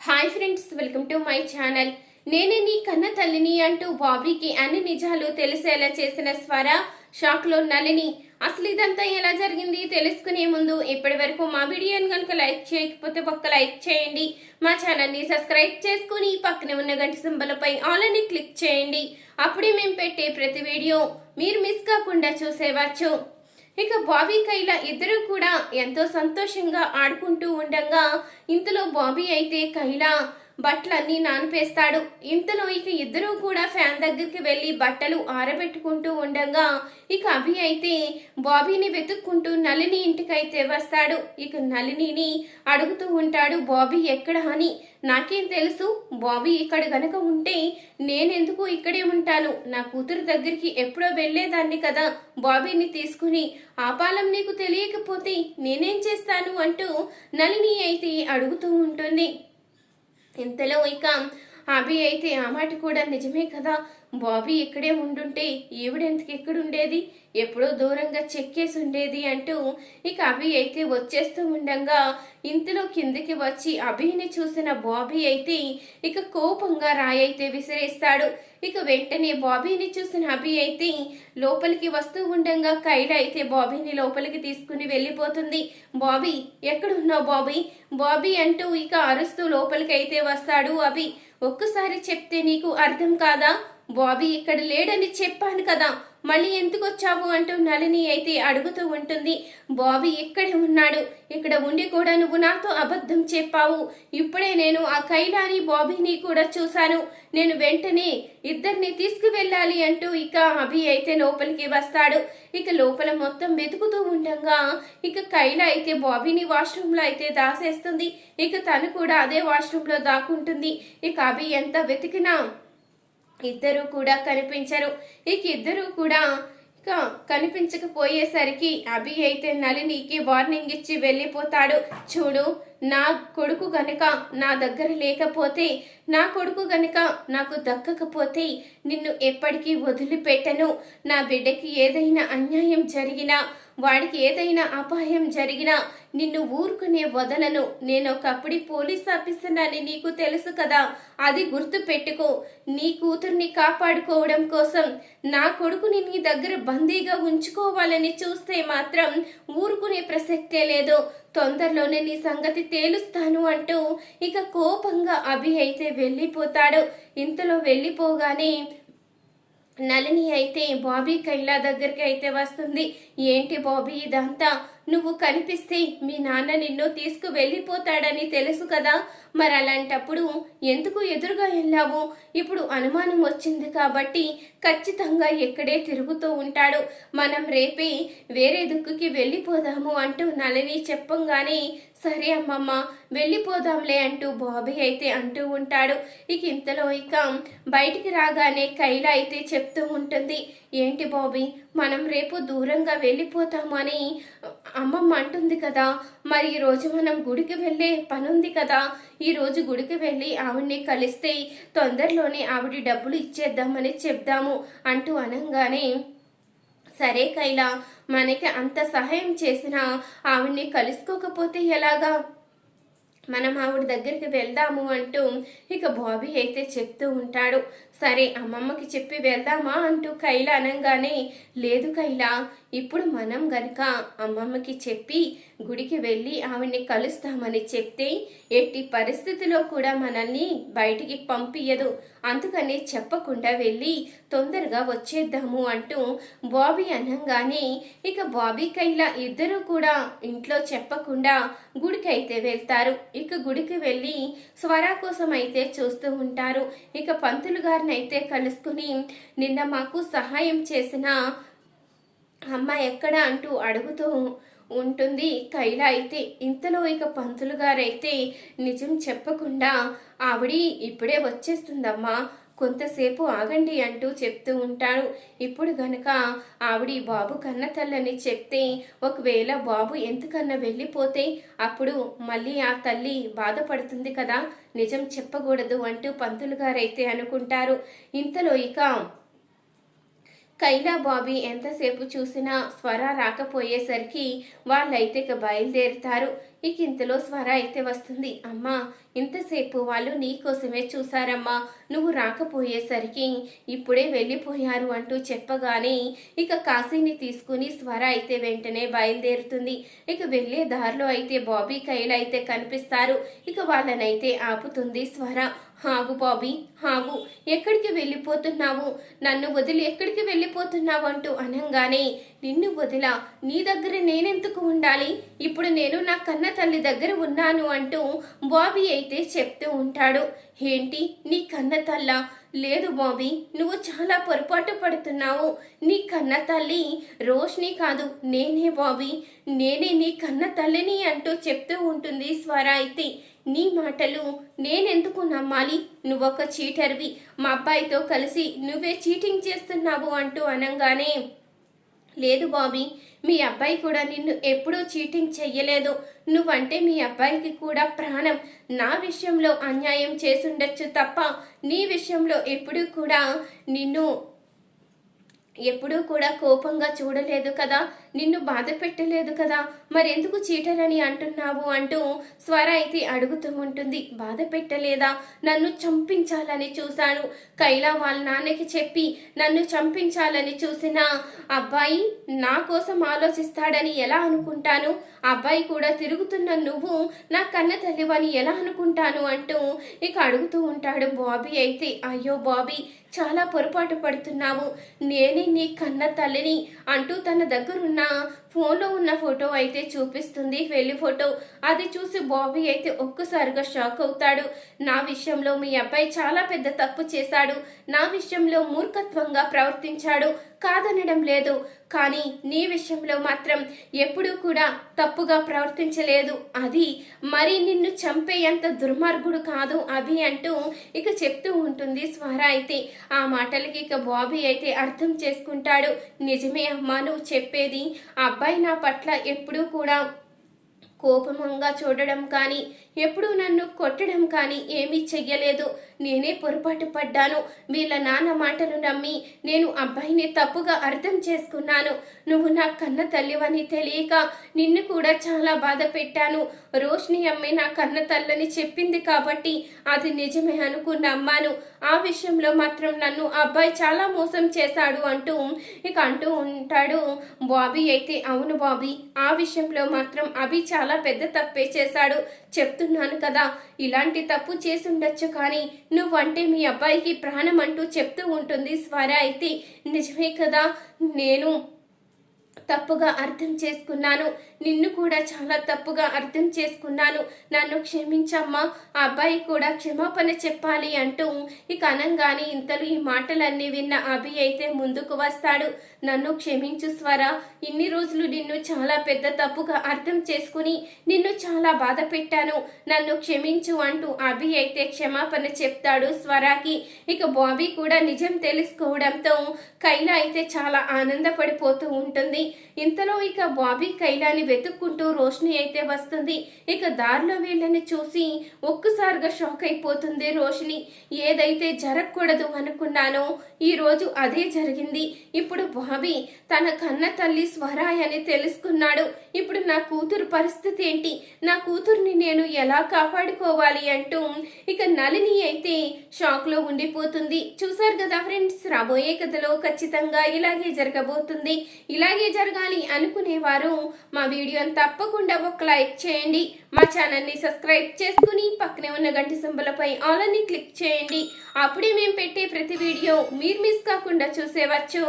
Hi friends welcome to my channel నేనే నీ కన్న తల్లిని అంటూ బాబీకి అన్ని నిజాలు తెలిసేలా చేసిన స్వర షాక్లో నలిని అసలు ఇదంతా ఎలా జరిగింది తెలుసుకునే ముందు ఇప్పటి వరకు మా వీడియోని కనుక లైక్ చేయకపోతే ఒక్క లైక్ చేయండి. మా ఛానల్ని సబ్స్క్రైబ్ చేసుకుని పక్కనే ఉన్న గంట సింబలపై ఆల్ అని క్లిక్ చేయండి. అప్పుడే మేము పెట్టే ప్రతి వీడియో మీరు మిస్ కాకుండా చూసేవచ్చు. ఇక బాబీ కైలా ఇద్దరు కూడా ఎంతో సంతోషంగా ఆడుకుంటూ ఉండగా ఇంతలో బాబీ అయితే కైలా బట్టలన్నీ నానిపేస్తాడు. ఇంతలో ఇక ఇద్దరూ కూడా ఫ్యాన్ దగ్గరికి వెళ్ళి బట్టలు ఆరబెట్టుకుంటూ ఉండగా ఇక అభి అయితే బాబీని వెతుక్కుంటూ నలిని ఇంటికైతే వస్తాడు. ఇక నలినిని అడుగుతూ ఉంటాడు బాబీ ఎక్కడ అని నాకేం తెలుసు? బాబీ ఇక్కడ గనక ఉంటే నేనెందుకు ఇక్కడే ఉంటాను? నా కూతురు దగ్గరికి ఎప్పుడో వెళ్ళేదాన్ని కదా. బాబీని తీసుకుని ఆపాలం నీకు తెలియకపోతే నేనేం చేస్తాను? అంటూ నలిని అయితే అడుగుతూ ఉంటుంది. ఇంతలో ఇక అభి అయితే ఆ మాట కూడా నిజమే కదా? బాబీ ఇక్కడే ఉండుంటే ఈవిడెందుకు ఎక్కడ ఉండేది ఎప్పుడో దూరంగా చెక్కేసి ఉండేది అంటూ ఇక అభి అయితే వచ్చేస్తూ ఉండగా ఇంతలో కిందికి వచ్చి అభిని చూసిన బాబీ అయితే ఇక కోపంగా రాయి అయితే విసిరేస్తాడు. ఇక వెంటనే బాబీని చూసిన అభి అయితే లోపలికి వస్తూ ఉండగా కైల అయితే బాబీని లోపలికి తీసుకుని వెళ్ళిపోతుంది. బాబీ ఎక్కడున్నావు బాబీ? బాబీ అంటూ ఇక అరుస్తూ లోపలికి అయితే వస్తాడు అభి. ఒక్కసారి చెప్తే నీకు అర్థం కాదా? బాబీ ఇక్కడ లేడని చెప్పాను కదా. మళ్ళీ ఎందుకు వచ్చావు అంటూ నళిని అయితే అడుగుతూ ఉంటుంది. బాబీ ఇక్కడే ఉన్నాడు. ఇక్కడ ఉండి కూడా నువ్వు నాతో అబద్ధం చెప్పావు. ఇప్పుడే నేను ఆ కైలాని బాబీని కూడా చూశాను. నేను వెంటనే ఇద్దరిని తీసుకువెళ్ళాలి అంటూ ఇక అభి అయితే లోపలికి వస్తాడు. ఇక లోపల మొత్తం వెతుకుతూ ఉండగా ఇక కైల అయితే బాబీని వాష్రూమ్లో అయితే దాసేస్తుంది. ఇక తను కూడా అదే వాష్రూమ్లో దాక్కుంటుంది. ఇక అభి ఎంత వెతికినా ఇద్దరు కూడా కనిపించరు. ఇక ఇద్దరు కూడా ఇక కనిపించకపోయేసరికి అభి అయితే నలినికి వార్నింగ్ ఇచ్చి వెళ్ళిపోతాడు. చూడు నా కొడుకు గనుక నా దగ్గర లేకపోతే నా కొడుకు గనక నాకు దక్కకపోతే నిన్ను ఎప్పటికీ వదిలిపెట్టను. నా బిడ్డకి ఏదైనా అన్యాయం జరిగినా వాడికి ఏదైనా అపాయం జరిగినా నిన్ను ఊరుకునే వదలను. నేను ఒకప్పుడు పోలీస్ ఆఫీసర్నని నీకు తెలుసు కదా. అది గుర్తు పెట్టుకో నీ కూతుర్ని కాపాడుకోవడం కోసం నా కొడుకుని నీ దగ్గర బందీగా ఉంచుకోవాలని చూస్తే మాత్రం ఊరుకునే ప్రసక్తే లేదు. తొందరలోనే నీ సంగతి తేలుస్తాను అంటూ ఇక కోపంగా అభి అయితే వెళ్ళిపోతాడు. ఇంతలో వెళ్ళిపోగానే నలిని అయితే బాబీ కైలా దగ్గరికి అయితే వస్తుంది. ఏంటి బాబీ ఇదంతా? నువ్వు కనిపిస్తే మీ నాన్న నిన్ను తీసుకు వెళ్ళిపోతాడని తెలుసు కదా. మరి అలాంటప్పుడు ఎందుకు ఎదురుగా వెళ్ళావు? ఇప్పుడు అనుమానం వచ్చింది కాబట్టి ఖచ్చితంగా ఎక్కడే తిరుగుతూ ఉంటాడు. మనం రేపే వేరే దుక్కుకి వెళ్ళిపోదాము అంటూ నలిని చెప్పంగానే సరే అమ్మమ్మ వెళ్ళిపోదాంలే అంటూ బాబీ అయితే అంటూ ఉంటాడు. ఇక ఇంతలో ఇక బయటికి రాగానే కైల అయితే చెప్తూ ఉంటుంది. ఏంటి బాబీ మనం రేపు దూరంగా వెళ్ళిపోతామని అమ్మమ్మ అంటుంది కదా మరి ఈరోజు మనం గుడికి వెళ్ళే పనుంది కదా. ఈరోజు గుడికి వెళ్ళి ఆవిడ్ని కలిస్తే తొందరలోనే ఆవిడ డబ్బులు ఇచ్చేద్దామని చెప్దాము అంటూ అనగానే సరే కైలా మనకి అంత సహాయం చేసినా ఆవిడ్ని కలుసుకోకపోతే ఎలాగా? మనం ఆవిడ దగ్గరికి వెళ్దాము అంటూ ఇక బాబీ అయితే చెప్తూ ఉంటాడు. సరే అమ్మమ్మకి చెప్పి వెళ్దామా అంటూ కైలా అనగానే లేదు కైలా ఇప్పుడు మనం గనక అమ్మమ్మకి చెప్పి గుడికి వెళ్ళి ఆవిడ్ని కలుస్తామని చెప్తే ఎట్టి పరిస్థితిలో కూడా మనల్ని బయటికి పంపియదు అందుకని చెప్పకుండా వెళ్ళి తొందరగా వచ్చేద్దాము అంటూ బాబీ అనగానే ఇక బాబీ కైలా ఇద్దరూ కూడా ఇంట్లో చెప్పకుండా గుడికి అయితే వెళ్తారు. ఇక గుడికి వెళ్ళి స్వరా కోసం అయితే చూస్తూ ఉంటారు. ఇక పంతులు గారిని అయితే కలుసుకుని నిన్న మాకు సహాయం చేసిన అమ్మ ఎక్కడ అంటూ అడుగుతూ ఉంటుంది. కైలా అయితే ఇంతలో ఇక పంతులు గారైతే నిజం చెప్పకుండా ఆవిడి ఇప్పుడే వచ్చేస్తుందమ్మా. కొంతసేపు ఆగండి అంటూ చెప్తూ ఉంటాడు ఇప్పుడు గనక ఆవిడ బాబు కన్న తల్లని చెప్తే ఒకవేళ బాబు ఎంతకన్నా వెళ్ళిపోతే అప్పుడు మళ్ళీ ఆ తల్లి బాధపడుతుంది కదా. నిజం చెప్పకూడదు అంటూ పంతులు గారైతే అనుకుంటారు. ఇంతలో ఇక కైలా బాబీ ఎంతసేపు చూసినా స్వర రాకపోయేసరికి వాళ్ళైతే ఇక బయలుదేరుతారు. ఇక ఇంతలో స్వర అయితే వస్తుంది. అమ్మా ఇంతసేపు వాళ్ళు నీ కోసమే చూసారమ్మా నువ్వు రాకపోయేసరికి ఇప్పుడే వెళ్ళిపోయారు అంటూ చెప్పగానే ఇక కాశీని తీసుకుని స్వర అయితే వెంటనే బయలుదేరుతుంది. ఇక వెళ్ళే దారిలో అయితే బాబీ కైలు అయితే కనిపిస్తారు. ఇక వాళ్ళనైతే ఆపుతుంది స్వర. హాగు బాబీ హాగు ఎక్కడికి వెళ్ళిపోతున్నావు? నన్ను వదిలి ఎక్కడికి వెళ్ళిపోతున్నావు? అంటూ అనంగానే నిన్ను వదిల. నీ దగ్గర నేనెందుకు ఉండాలి? ఇప్పుడు నేను నా కన్న తల్లి దగ్గర ఉన్నాను అంటూ బాబీ అయితే చెప్తూ ఉంటాడు. ఏంటి? నీ కన్న తల్ల? లేదు బాబీ నువ్వు చాలా పొరపాటు పడుతున్నావు. నీ కన్న తల్లి రోష్ని కాదు నేనే బాబీ. నేనే నీ కన్న తల్లిని అంటూ చెప్తూ ఉంటుంది స్వర అయితే నీ మాటలు నేనెందుకు నమ్మాలి? నువ్వొక చీటర్వి. మా అబ్బాయితో కలిసి నువ్వే చీటింగ్ చేస్తున్నావు అంటూ అనంగానే లేదు బాబీ మీ అబ్బాయి కూడా నిన్ను ఎప్పుడూ చీటింగ్ చెయ్యలేదు. నువ్వంటే మీ అబ్బాయికి కూడా ప్రాణం. నా విషయంలో అన్యాయం చేసుండొచ్చు తప్ప నీ విషయంలో ఎప్పుడూ కూడా నిన్ను ఎప్పుడూ కూడా కోపంగా చూడలేదు కదా. నిన్ను బాధ పెట్టలేదు కదా? మరెందుకు చీటరని అంటున్నావు అంటూ స్వర అయితే అడుగుతూ ఉంటుంది. బాధ పెట్టలేదా? నన్ను చంపించాలని చూశాను. కైలా వాళ్ళ నాన్నకి చెప్పి నన్ను చంపించాలని చూసిన అబ్బాయి నా కోసం ఆలోచిస్తాడని ఎలా అనుకుంటాను? అబ్బాయి కూడా తిరుగుతున్న నువ్వు నా కన్న తల్లివని ఎలా అనుకుంటాను అంటూ ఇక అడుగుతూ ఉంటాడు బాబీ అయితే. అయ్యో బాబీ చాలా పొరపాటు పడుతున్నావు. నేనే నీ కన్న తల్లిని అంటూ తన దగ్గరున్న 啊 ఫోన్లో ఉన్న ఫోటో అయితే చూపిస్తుంది. పెళ్ళి ఫోటో అది చూసి బాబీ అయితే ఒక్కసారిగా షాక్ అవుతాడు. నా విషయంలో మీ అబ్బాయి చాలా పెద్ద తప్పు చేశాడు. నా విషయంలో మూర్ఖత్వంగా ప్రవర్తించాడు. కాదనడం లేదు. కానీ నీ విషయంలో మాత్రం ఎప్పుడూ కూడా తప్పుగా ప్రవర్తించలేదు. అది మరి నిన్ను చంపేంత దుర్మార్గుడు కాదు అభి అంటూ ఇక చెప్తూ ఉంటుంది స్వర అయితే. ఆ మాటలకి ఇక బాబీ అయితే అర్థం చేసుకుంటాడు. నిజమే అమ్మా నువ్వు చెప్పేది. ఆ అబ్బాయి నా పట్ల ఎప్పుడూ కూడా కోపమంగా చూడడం కానీ ఎప్పుడూ నన్ను కొట్టడం కానీ ఏమీ చెయ్యలేదు. నేనే పొరపాటు పడ్డాను. వీళ్ళ నాన్న మాటలు నమ్మి నేను అబ్బాయిని తప్పుగా అర్థం చేసుకున్నాను. నువ్వు నా కన్న తల్లివని తెలియక నిన్ను కూడా చాలా బాధ పెట్టాను. రోష్ని అమ్మే నా కన్న తల్లని చెప్పింది కాబట్టి అది నిజమే అనుకుని నమ్మాను ఆ విషయంలో మాత్రం నన్ను అబ్బాయి చాలా మోసం చేశాడు అంటూ ఇక అంటూ ఉంటాడు బాబీ. అయితే అవును బాబీ ఆ విషయంలో మాత్రం అభి చాలా పెద్ద తప్పే చేశాడు. చెప్తున్నాను కదా. ఇలాంటి తప్పు చేసి ఉండొచ్చు కానీ నువ్వంటే మీ అబ్బాయికి ప్రాణం అంటూ చెప్తూ ఉంటుంది స్వర. అయితే నిజమే కదా. నేను తప్పుగా అర్థం చేసుకున్నాను. నిన్ను కూడా చాలా తప్పుగా అర్థం చేసుకున్నాను. నన్ను క్షమించమ్మా. ఆ అబ్బాయి కూడా క్షమాపణ చెప్పాలి అంటూ ఇక అనంగాని ఇంతలో ఈ మాటలన్నీ విన్న అభి అయితే ముందుకు వస్తాడు. నన్ను క్షమించు స్వర. ఇన్ని రోజులు నిన్ను చాలా పెద్ద తప్పుగా అర్థం చేసుకుని నిన్ను చాలా బాధ పెట్టాను. నన్ను క్షమించు అంటూ అభి అయితే క్షమాపణ చెప్తాడు స్వరాకి. ఇక బాబీ కూడా నిజం తెలుసుకోవడంతో కైలా అయితే చాలా ఆనందపడిపోతూ ఉంటుంది. ఇంతలో ఇక బాబీ కైలాని వెతుక్కుంటూ రోష్ని అయితే వస్తుంది. ఇక దారిలో వీళ్ళని చూసి ఒక్కసారిగా షాక్ అయిపోతుంది రోషిని ఏదైతే జరగకూడదు అనుకున్నానో ఈ రోజు అదే జరిగింది. ఇప్పుడు బాబీ తన కన్న తల్లి స్వరాయ్ అని తెలుసుకున్నాడు. ఇప్పుడు నా కూతురు పరిస్థితి ఏంటి? నా కూతుర్ని నేను ఎలా కాపాడుకోవాలి అంటూ ఇక నలిని అయితే షాక్లో ఉండిపోతుంది. చూసారు కదా ఫ్రెండ్స్ రాబోయే కథలో ఖచ్చితంగా ఇలాగే జరగబోతుంది. ఇలాగే జరగాలి అనుకునేవారు. మా వీడియోని తప్పకుండా ఒక లైక్ చేయండి. మా ఛానల్ని సబ్స్క్రైబ్ చేసుకుని పక్కనే ఉన్న గంట సింబలపై ఆల్ అని క్లిక్ చేయండి. అప్పుడే మేము పెట్టే ప్రతి వీడియో మీరు మిస్ కాకుండా చూసేవచ్చు.